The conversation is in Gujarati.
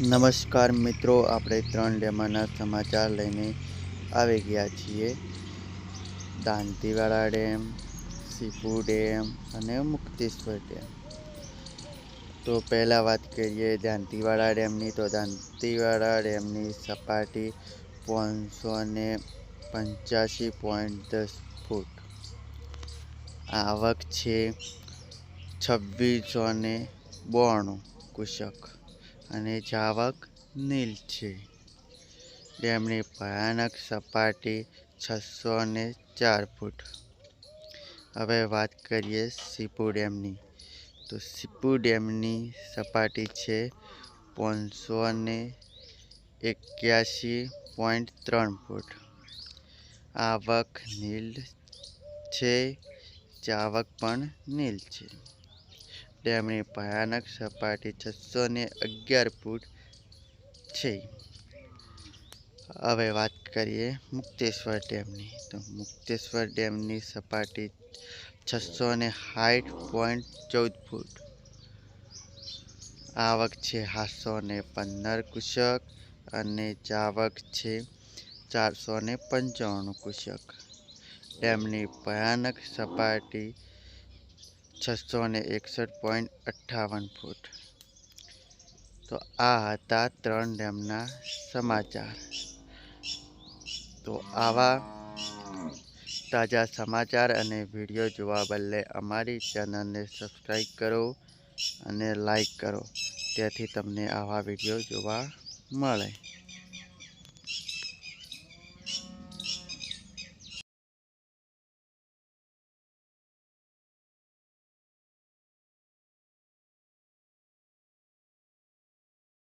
નમસ્કાર મિત્રો, આપણે ત્રણ ડેમાના સમાચાર લઈને આવી ગયા છીએ. દાંતીવાડા ડેમ, સીપુ ડેમ અને મુક્તેશ્વર ડેમ. તો પહેલાં વાત કરીએ દાંતીવાડા ડેમની. તો દાંતીવાડા ડેમની સપાટી પાંચસો ને પંચ્યાસી પોઈન્ટ દસ ફૂટ. આવક છે છવ્વીસો ને બોણું કુશક અને જાવક નીલ છે. ડેમની ભયાનક સપાટી છસો ને ચાર ફૂટ. હવે વાત કરીએ સીપુ ડેમની. તો સીપુ ડેમની સપાટી છે પાંચસો ને એક્યાસી પોઈન્ટ ત્રણ ફૂટ. આવક નીલ છે, જાવક પણ નીલ છે. ડેમની ભયાનક સપાટી છસો અગિયાર ફૂટ છે. હવે વાત કરીએ મુક્તેશ્વર ડેમની. તો મુક્તેશ્વર ડેમની સપાટી છસો ને પોઈન્ટ ચૌદ ફૂટ. આવક છે સાતસો ને પંદર કુશક અને જાવક છે ચારસો ને પંચાણું કુશક. ડેમની ભયાનક સપાટી છસો ને એકસઠ પોઈન્ટ અઠ્ઠાવન ફૂટ. તો આ હતા ત્રણ ડેમના સમાચાર. તો આવા તાજા સમાચાર અને વીડિયો જોવા બદલે અમારી ચેનલને સબસ્ક્રાઈબ કરો અને લાઈક કરો. તેથી તમને આવા વીડિયો જોવા મળે.